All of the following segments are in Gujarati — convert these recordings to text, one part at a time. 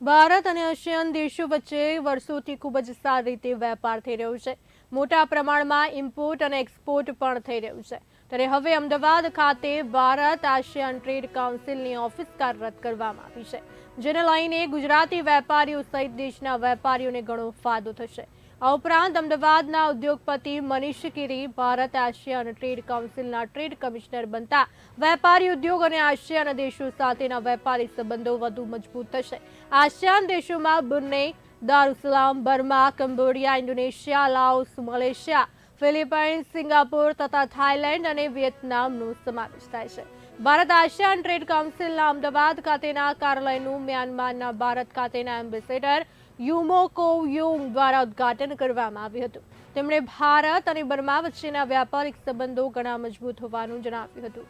ભારત અને આસિયાન દેશો વચ્ચે વર્ષોથી ખૂબ જ સારી રીતે વેપાર થઈ રહ્યો છે. મોટા પ્રમાણમાં ઇમ્પોર્ટ અને એક્સપોર્ટ પણ થઈ રહ્યું છે. ત્યારે હવે અમદાવાદ ખાતે ભારત આસિયાન ટ્રેડ કાઉન્સિલની ઓફિસ કાર્યરત કરવામાં આવી છે, જેને લઈને ગુજરાતી વેપારીઓ સહિત દેશના વેપારીઓને ઘણો ફાયદો થશે. આ ઉપરાંત અમદાવાદના ઉદ્યોગપતિ મનીષ ગીરી, ભારત આસિયાન ટ્રેડ કાઉન્સિલના ટ્રેડ કમિશનર બનતા વેપારી ઉદ્યોગ અને આશિયાન દેશો સાથેના વેપારી સંબંધો વધુ મજબૂત થશે. આસિયાન દેશોમાં Brunei Darussalam, Burma, Cambodia, Indonesia, Laos, Malaysia, Philippines, Singapore તથા થાઇલેન્ડ અને વિયેતનામનો સમાવેશ થાય છે. ભારત આસિયાન ટ્રેડ કાઉન્સિલના અમદાવાદ ખાતેના કાર્યાલયનું મ્યાનમારના ભારત ખાતેના એમ્બેસેડર યુમો કો યુંગ દ્વારા ઉદ્ઘાટન કરવામાં આવ્યું હતું. તેમણે ભારત અને બર્મા વચ્ચેના વ્યાપારિક સંબંધો ઘણા મજબૂત હોવાનું જણાવ્યું હતું.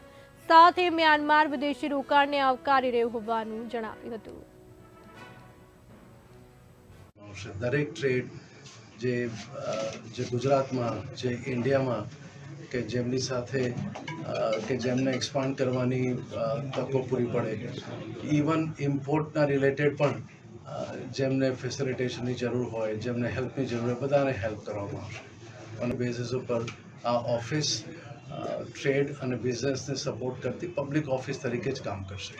સાથે મ્યાનમાર વિદેશી રોકાણને આવકારી રહ્યું હોવાનું જણાવ્યું હતું. દરેક ટ્રેડ જે જે ગુજરાતમાં, જે ઇન્ડિયામાં કે જેમની સાથે કે જેમને એક્સપાન્ડ કરવાની તકો પૂરી પડે. ઇવન ઇમ્પોર્ટના રિલેટેડ પણ જેમને ફેસિલિટેશનની જરૂર હોય, જેમને હેલ્પની જરૂર હોય, બધાને હેલ્પ કરવામાં આવશે. અને બેઝિસ ઉપર આ ઓફિસ ટ્રેડ અને બિઝનેસને સપોર્ટ કરતી પબ્લિક ઓફિસ તરીકે જ કામ કરશે.